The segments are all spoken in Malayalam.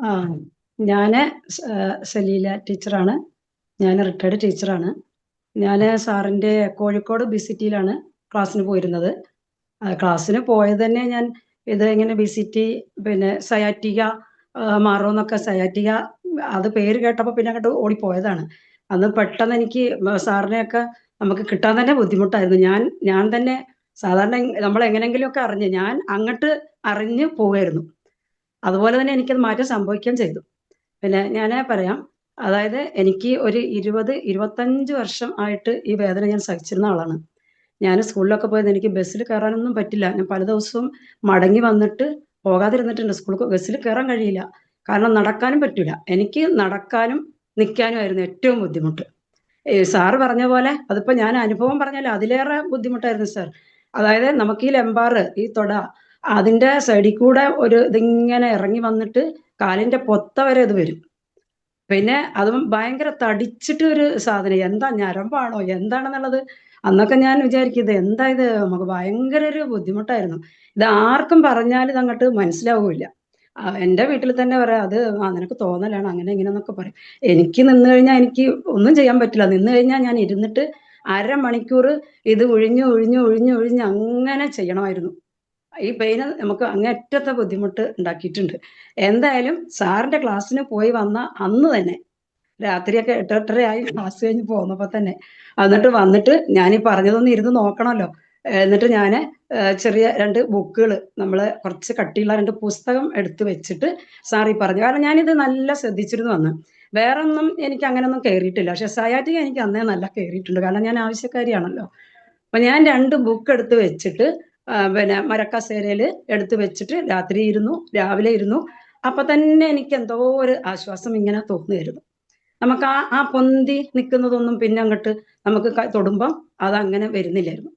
ആ ഞാൻ സലീല ടീച്ചറാണ്. ഞാൻ റിട്ടയർഡ് ടീച്ചറാണ്. ഞാൻ സാറിന്റെ കോഴിക്കോട് ബി സി ടിയിലാണ് ക്ലാസ്സിന് പോയിരുന്നത്. ക്ലാസ്സിന് പോയത് തന്നെ ഞാൻ ഇത് ഇങ്ങനെ ബി.സി.ടി പിന്നെ സയാറ്റിക മാറുമെന്നൊക്കെ സയാറ്റിക അത് പേര് കേട്ടപ്പോൾ പിന്നെ അങ്ങോട്ട് ഓടിപ്പോയതാണ്. അന്ന് പെട്ടെന്ന് എനിക്ക് സാറിനെയൊക്കെ നമുക്ക് കിട്ടാൻ തന്നെ ബുദ്ധിമുട്ടായിരുന്നു. ഞാൻ ഞാൻ തന്നെ സാധാരണ നമ്മൾ എങ്ങനെയെങ്കിലുമൊക്കെ അറിഞ്ഞ് ഞാൻ അങ്ങോട്ട് അറിഞ്ഞ് പോവായിരുന്നു. അതുപോലെ തന്നെ എനിക്കത് മാറ്റം സംഭവിക്കുകയും ചെയ്തു. പിന്നെ ഞാൻ പറയാം. അതായത് എനിക്ക് ഒരു 20, 25 വർഷം ആയിട്ട് ഈ വേദന ഞാൻ സഹിച്ചിരുന്ന ആളാണ്. ഞാൻ സ്കൂളിലൊക്കെ പോയത് എനിക്ക് ബസ്സിൽ കയറാനൊന്നും പറ്റില്ല. ഞാൻ പല ദിവസവും മടങ്ങി വന്നിട്ട് പോകാതിരുന്നിട്ടുണ്ട്. സ്കൂളിൽ ബസ്സിൽ കയറാൻ കഴിയില്ല. കാരണം നടക്കാനും പറ്റില്ല എനിക്ക് നടക്കാനും നിൽക്കാനുമായിരുന്നു ഏറ്റവും ബുദ്ധിമുട്ട്. സാറ് പറഞ്ഞ പോലെ അതിപ്പോ ഞാൻ അനുഭവം പറഞ്ഞാൽ അതിലേറെ ബുദ്ധിമുട്ടായിരുന്നു സാർ. അതായത് നമുക്ക് ഈ ലംബാറ് ഈ തൊട അതിന്റെ സൈഡിൽ കൂടെ ഒരു ഇതിങ്ങനെ ഇറങ്ങി വന്നിട്ട് കാലിന്റെ പൊത്ത വരെ ഇത് വരും. പിന്നെ അതും ഭയങ്കര തടിച്ചിട്ട് ഒരു സാധനം. എന്താ ഞരമ്പാണോ എന്താണെന്നുള്ളത് അന്നൊക്കെ ഞാൻ വിചാരിക്കും ഇത് എന്താ ഇത് നമുക്ക് ഭയങ്കര ഒരു ബുദ്ധിമുട്ടായിരുന്നു. ഇത് ആർക്കും പറഞ്ഞാൽ ഇത് അങ്ങോട്ട് മനസ്സിലാവില്ല എന്റെ വീട്ടിൽ തന്നെ പറയാം അത് ആ നിനക്ക് തോന്നലാണ് അങ്ങനെ ഇങ്ങനെ എന്നൊക്കെ പറയും. എനിക്ക് നിന്ന് കഴിഞ്ഞാൽ എനിക്ക് ഒന്നും ചെയ്യാൻ പറ്റില്ല. നിന്ന് കഴിഞ്ഞാൽ ഞാൻ ഇരുന്നിട്ട് അരമണിക്കൂർ ഇത് ഒഴിഞ്ഞു ഒഴിഞ്ഞു ഒഴിഞ്ഞു ഒഴിഞ്ഞ് അങ്ങനെ ചെയ്യണമായിരുന്നു. ഈ പെയിന് നമുക്ക് അങ്ങേറ്റത്തെ ബുദ്ധിമുട്ട് ഉണ്ടാക്കിയിട്ടുണ്ട്. എന്തായാലും സാറിന്റെ ക്ലാസ്സിന് പോയി വന്ന അന്ന് തന്നെ രാത്രിയൊക്കെ 8, 8:30 ആയി ക്ലാസ് കഴിഞ്ഞ് പോന്നപ്പോ തന്നെ. എന്നിട്ട് വന്നിട്ട് ഞാൻ ഈ പറഞ്ഞതൊന്ന് ഇരുന്ന് നോക്കണമല്ലോ എന്നിട്ട് ഞാൻ ചെറിയ രണ്ട് ബുക്കുകൾ നമ്മൾ കുറച്ച് കട്ടിയുള്ള രണ്ട് പുസ്തകം എടുത്തു വെച്ചിട്ട് സാർ ഈ പറഞ്ഞു. കാരണം ഞാനിത് നല്ല ശ്രദ്ധിച്ചിരുന്നു അന്ന്. വേറൊന്നും എനിക്ക് അങ്ങനൊന്നും കയറിയിട്ടില്ല പക്ഷെ സയാറ്റിക എനിക്ക് അന്നേ നല്ല കയറിയിട്ടുണ്ട് കാരണം ഞാൻ ആവശ്യക്കാരിയാണല്ലോ. അപ്പൊ ഞാൻ രണ്ട് ബുക്ക് എടുത്ത് വെച്ചിട്ട് പിന്നെ മരക്കസേരയിൽ എടുത്തു വെച്ചിട്ട് രാത്രി ഇരുന്നു. രാവിലെ ഇരുന്നു. അപ്പൊ തന്നെ എനിക്ക് എന്തോ ഒരു ആശ്വാസം ഇങ്ങനെ തോന്നുവായിരുന്നു. നമുക്ക് ആ ആ പൊന്തി നിൽക്കുന്നതൊന്നും പിന്നെ അങ്ങോട്ട് നമുക്ക് തൊടുമ്പം തൊടുമ്പം അതങ്ങനെ വരുന്നില്ലായിരുന്നു.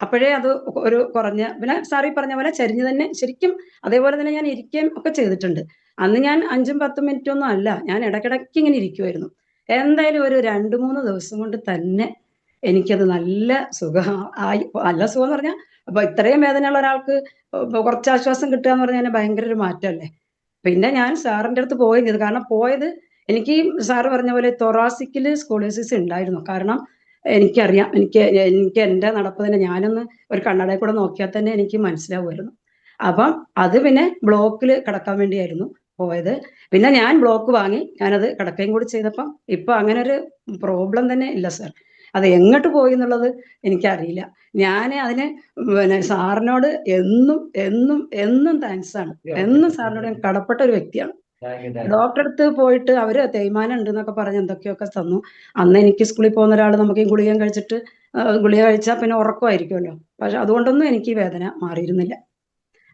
അപ്പോഴേ അത് ഒരു കുറഞ്ഞ പിന്നെ സാറി പറഞ്ഞ പോലെ ചരിഞ്ഞ് തന്നെ ശരിക്കും അതേപോലെ തന്നെ ഞാൻ ഇരിക്കുകയും ഒക്കെ ചെയ്തിട്ടുണ്ട്. അന്ന് ഞാൻ അഞ്ചും 10 മിനിറ്റ് ഒന്നും അല്ല. ഞാൻ ഇടക്കിടക്ക് ഇങ്ങനെ ഇരിക്കുമായിരുന്നു എന്തായാലും ഒരു 2, 3 ദിവസം കൊണ്ട് തന്നെ എനിക്കത് നല്ല സുഖം ആയി. നല്ല സുഖം എന്ന് പറഞ്ഞാൽ അപ്പൊ ഇത്രയും വേദനയുള്ള ഒരാൾക്ക് കുറച്ച് ആശ്വാസം കിട്ടുക എന്ന് പറഞ്ഞാൽ ഭയങ്കര ഒരു മാറ്റമല്ലേ. പിന്നെ ഞാൻ സാറിന്റെ അടുത്ത് പോവുകയും ഇത് കാരണം പോയത് എനിക്ക് സാറ് പറഞ്ഞ പോലെ തൊറാസിക്കിൽ സ്കോളിയോസിസ് ഉണ്ടായിരുന്നു. കാരണം എനിക്കറിയാം. എനിക്ക് എനിക്ക് എന്റെ നടപ്പ് തന്നെ ഞാനൊന്ന് ഒരു കണ്ണടയിൽ കൂടെ നോക്കിയാൽ തന്നെ എനിക്ക് മനസ്സിലാവുമായിരുന്നു. അപ്പം അത് പിന്നെ ബ്ലോക്കിൽ കിടക്കാൻ വേണ്ടിയായിരുന്നു പോയത്. പിന്നെ ഞാൻ ബ്ലോക്ക് വാങ്ങി ഞാനത് കിടക്കുകയും കൂടി ചെയ്തപ്പം ഇപ്പം അങ്ങനെ ഒരു പ്രോബ്ലം തന്നെ ഇല്ല സാർ. അത് എങ്ങോട്ട് പോയി എന്നുള്ളത് എനിക്കറിയില്ല. ഞാൻ അതിന് പിന്നെ സാറിനോട് എന്നും, എന്നും, എന്നും താങ്ക്സ് ആണ്. എന്നും സാറിനോട് ഞാൻ കടപ്പെട്ട ഒരു വ്യക്തിയാണ്. ഡോക്ടറെ അടുത്ത് പോയിട്ട് അവർ തേയ്മാനം ഉണ്ട് എന്നൊക്കെ പറഞ്ഞ് എന്തൊക്കെയൊക്കെ തന്നു. അന്ന് എനിക്ക് സ്കൂളിൽ പോകുന്ന ഒരാൾ നമുക്ക് ഈ ഗുളിക കഴിച്ചിട്ട് ഗുളിക കഴിച്ചാൽ പിന്നെ ഉറക്കമായിരിക്കുമല്ലോ. പക്ഷെ അതുകൊണ്ടൊന്നും എനിക്ക് വേദന മാറിയിരുന്നില്ല.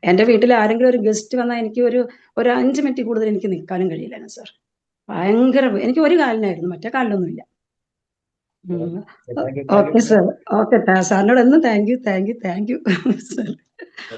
എന്റെ വീട്ടിൽ ആരെങ്കിലും ഒരു ഗസ്റ്റ് വന്നാൽ എനിക്ക് ഒരു ഒരു അഞ്ച് മിനിറ്റ് കൂടുതൽ എനിക്ക് നിൽക്കാനും കഴിയില്ലായിരുന്നു സാർ. ഭയങ്കര എനിക്ക് ഒരു കാലിനായിരുന്നു. മറ്റേ കാലിനൊന്നുമില്ല. Okay sir. ഓക്കെ. സാറിനോട് എന്നും thank you, thank you, thank you sir.